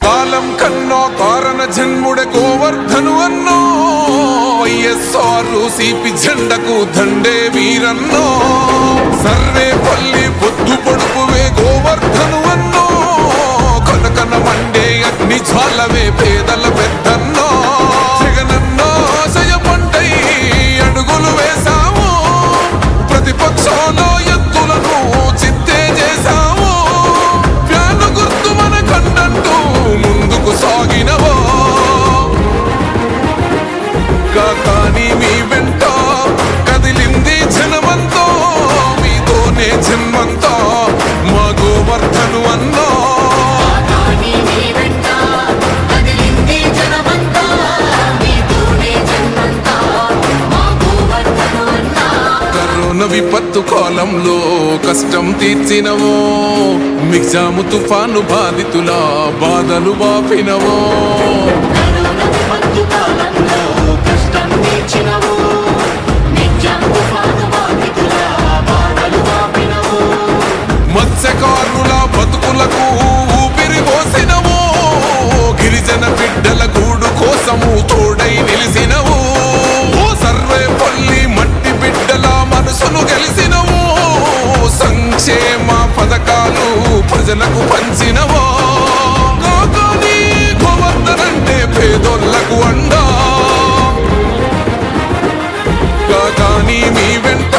కాలం కన్నో కారణ జన్ముడ గోవర్ధను అన్నో వైఎస్ఆర్ సిపి జెండకు దండే వీరన్నో సర్వే పల్లి పొద్దు పొడుపువే గోవర్ధను అన్నో కనకన మండే అగ్ని జ్వాలవే పేదల కానీ మీ వెంట కదిలింది జనమంతా మీతోనే జన్మంతా మా గోవర్ధను అన్నా. విపత్తు కాలంలో కష్టం తీర్చినవో మిగ్జాము తుఫాను బాధితుల బాధలు బాపినవో. మత్స్యకారుల బతుకులకు ఊపిరి పోసినవు గిరిజన బిడ్డల గూడు కోసము తోడై నిలిసినవు ఓ సర్వే పల్లి మట్టి బిడ్డల మనసును గెలిసినవు సంక్షేమ పథకాలు ప్రజలకు పంచినవో కాకాని గోవర్ధనంటే పేదోళ్ళకు అండా. కాకాని మీ వెంట